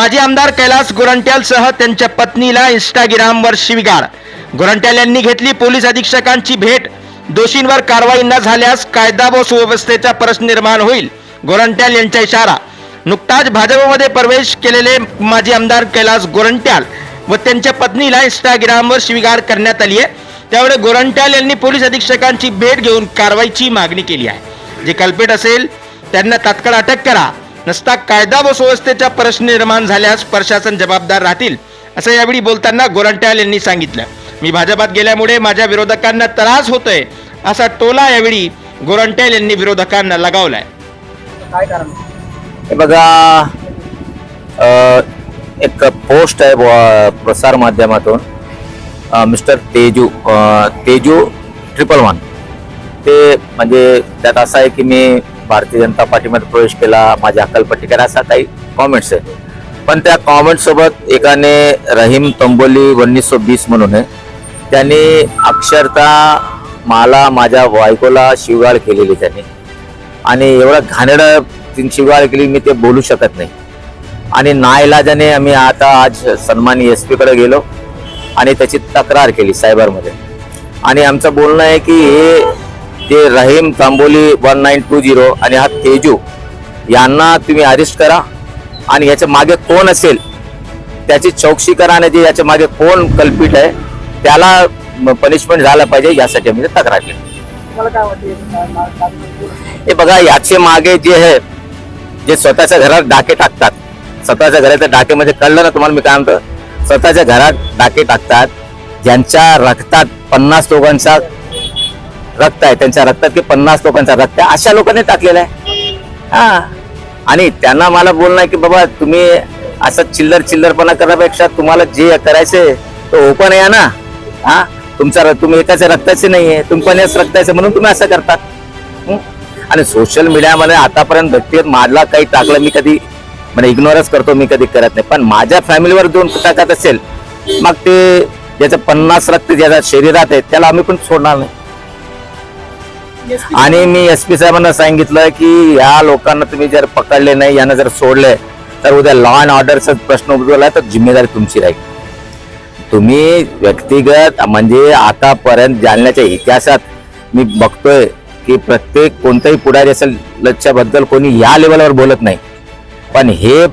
माजी आमदार कैलास गोरंट्यालसह त्यांच्या पत्नीला इन्स्टाग्रामवर शिविगाळ. गोरंट्याल यांनी घेतली पोलीस अधीक्षकांची भेट. दोषींवर कारवाई न झाल्यास कायदा व सुव्यवस्थेचा प्रश्न निर्माण होईल गोरंट्याल यांचा इशारा. नुकताच भाजपमध्ये प्रवेश केलेले माजी आमदार कैलास गोरंट्याल व त्यांच्या पत्नीला इंस्टाग्रामवर शिविगाळ करण्यात आली आहे. त्यावेळी गोरंट्याल यांनी पोलीस अधीक्षकांची भेट घेऊन कारवाईची मागणी केली आहे. जे कल्पेट असेल त्यांना तात्काळ अटक करा. नसता कायदा व सुव्यवस्थेचा प्रश्न निर्माण झाल्यास प्रशासन जबाबदार राहतील असं यावेळी बोलताना गोरंट्याल यांनी सांगितलं. मी भाजपात गेल्यामुळे माझ्या विरोधकांना त्रास होतोय असा टोला यावेळी गोरंट्याल यांनी विरोधकांना लगावलाय. हे बघा एक पोस्ट आहे प्रसार माध्यमातून. Mister Teju Teju triple one. ते म्हणजे त्यात असं आहे की मी भारतीय जनता पार्टीमध्ये प्रवेश केला माझ्या अक्कलपट्टी करा असा काही कॉमेंट्स आहे. पण त्या कॉमेंट सोबत एकाने रहीम तंबोली उन्नीस सौ बीस म्हणून आहे. त्यांनी अक्षरता मला माझ्या बायकोला शिवगाळ केलेली त्यांनी. आणि एवढं घाणेरडं तीन शिवगाळ केली मी ते बोलू शकत नाही. आणि नाईलाजाने आम्ही आता आज सन्मानी एस पीकडे गेलो आणि त्याची तक्रार केली सायबरमध्ये आणि आमचं बोलणं आहे की हे जे Rahim Tamboli one nine two zero आणि हा तेजू यांना तुम्ही अरेस्ट करा. आणि याच्या मागे कोण असेल त्याची चौकशी करा आणि जे याच्या मागे कोण कल्पित आहे त्याला पनिशमेंट झालं पाहिजे यासाठी आम्ही तक्रार केली. हे बघा याचे मागे जे आहे जे स्वतःच्या घरात डाके टाकतात. स्वतःच्या घराच्या डाकेमध्ये कळलं ना तुम्हाला मी काय म्हणतो? स्वतःच्या घरात डाके टाकतात ज्यांच्या रक्तात पन्नास लोकांचा रक्त आहे त्यांच्या रक्तात की पन्नास लोकांचा रक्त आहे अशा लोकांनी टाकलेलं आहे. हा. आणि त्यांना मला बोलणं आहे की बाबा तुम्ही असं चिल्लर चिल्लरपणा करण्यापेक्षा तुम्हाला जे करायचंय तो ओपन आहे ना. हा? तुमचा तुम्ही एकाच्या रक्ताचे नाहीये तुम पण याच रक्ताचे म्हणून तुम्ही असं करतात आणि सोशल मीडियामध्ये आतापर्यंत व्यक्ती माझला काही टाकलं मी कधी म्हणजे इग्नोरच करतो मी कधी करत नाही. पण माझ्या फॅमिलीवर दोन टाकत असेल मग ते ज्याचं पन्नास रक्त ज्याच्या शरीरात आहे त्याला आम्ही पण सोडणार नाही. आणि मी एस पी साहेबांना सांगितलं की या लोकांना तुम्ही जर पकडले नाही यांना जर सोडले तर उद्या लॉ अँड ऑर्डरचा प्रश्न उद्भवला तर जिम्मेदारी तुमची राहील. तुम्ही व्यक्तिगत म्हणजे आतापर्यंत जालन्याच्या इतिहासात मी बघतोय की प्रत्येक कोणताही पुढारी असेल बद्दल कोणी या लेवलवर बोलत नाही. पण हे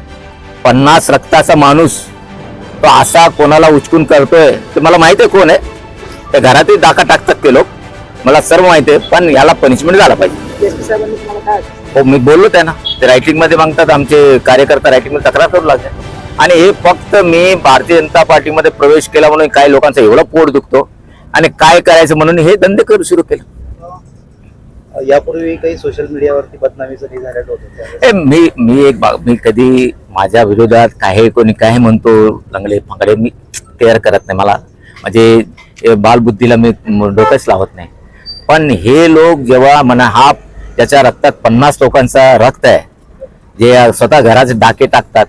पन्नास रक्ताचा माणूस तो असा कोणाला उचकून करतोय ते मला माहिती आहे कोण आहे? त्या घरातही डाका टाकतात ते लोक. मला सर्व माहिती आहे पण याला पनिशमेंट झाला पाहिजे. हो मी बोललो त्यांना. ते रायटिंगमध्ये मागतात आमचे कार्यकर्ता रायटिंगमध्ये तक्रार करू लागले. आणि हे फक्त मी भारतीय जनता पार्टीमध्ये प्रवेश केला म्हणून काही लोकांचा एवढा पोट दुखतो आणि काय करायचं म्हणून हे धंदे करू सुरू केलं. यापूर्वी काही सोशल मीडियावरती बदनामीचं मी मी एक मी कधी माझ्या विरोधात काही कोणी काय म्हणतो लंगडे फांगडे मी केअर करत नाही. मला म्हणजे बालबुद्धीला मी म- डोकंच लावत नाही. पण हे लोक जेव्हा म्हणा हा त्याच्या रक्तात पन्नास लोकांचा रक्त आहे जे स्वतः घराचे डाके टाकतात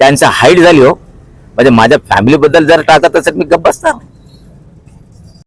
त्यांचा हाईट झाली हो म्हणजे माझ्या फॅमिलीबद्दल जर टाकत असेल मी गप्प बसणार नाही.